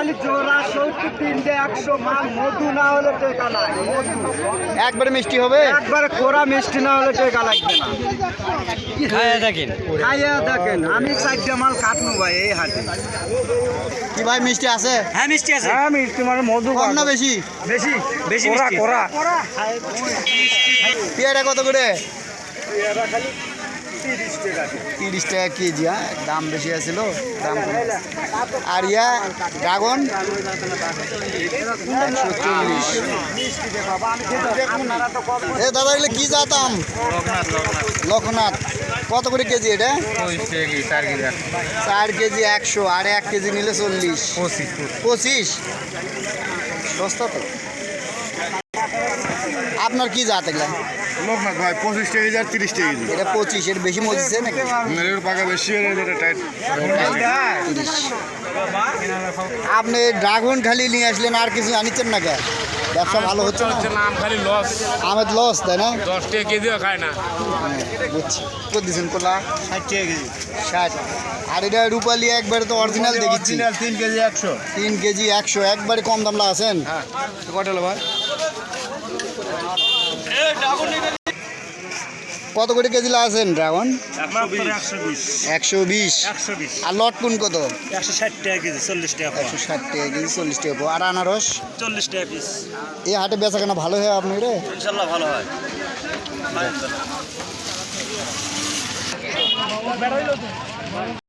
খালি জোড়া সত্তর তিনটে একশো মাল মধু না হলে টেকা নাই। একবারে মিষ্টি হবে? একবারে কোরা মিষ্টি না হলে টেকা লাগবে না। খায়া দেখেন। খাইয়া দেখেন আমি চারটে মাল কাটবো ভাই এই হাটে। কি ভাই মিষ্টি আছে? হ্যাঁ মিষ্টি আছে। হ্যাঁ মিষ্টি মানে মধু কম না বেশি? বেশি বেশি কোরা মিষ্টি। কোরা। পেয়ারা কত করে? এরা খালি তিরিশ টাকা কেজি। হ্যাঁ? দাম বেশি আছিল দাম কম। আর ইয়া ড্রাগন? একশো চল্লিশ। এ দাদা এগুলো কি জাতাম লখনাথ কত করে কেজি এটা? চার কেজি একশো আর এক কেজি নিলে চল্লিশ। পঁচিশ। পঁচিশ? সস্তা তো। আপনার কি জাত এগুলা? লোকনাথ ভাই পঁচিশ কেজি আর তিরিশ কেজি এটা পঁচিশ এর বেশি মজছে নাকি? এর পাকা বেশি টাইট আপনি ড্রাগন খালি নিয়ে আসলেন আর কিছু আনিচ্ছেন না কে ব্যবসা ভালো হচ্ছে না? নাম খালি লস আমের লস তাই না? দশ টাকা কেজিও খায় না। বুঝছি। কত দিচ্ছেন কোলা? ষাট টাকা কেজি। ষাট। আর এটা রূপালি একবারে তো অরিজিনাল দেখেছি তিন কেজি একশো। তিন কেজি একশো একবারে কম দাম আছেন? কটা হলো ভাই? কত করে কেজি আছেন ড্রাগন? একশো বিশ। আর লট কোন আর লটকুন কত? একশো ষাট টাকা কেজি চল্লিশ টাকা একশো ষাট টাকা কেজি চল্লিশ টাকা আর আনারস? চল্লিশ টাকা পিস। এই হাটে বেচা কেনা ভালো হয় আপনি রে ইনশাল্লাহ ভালো হয়।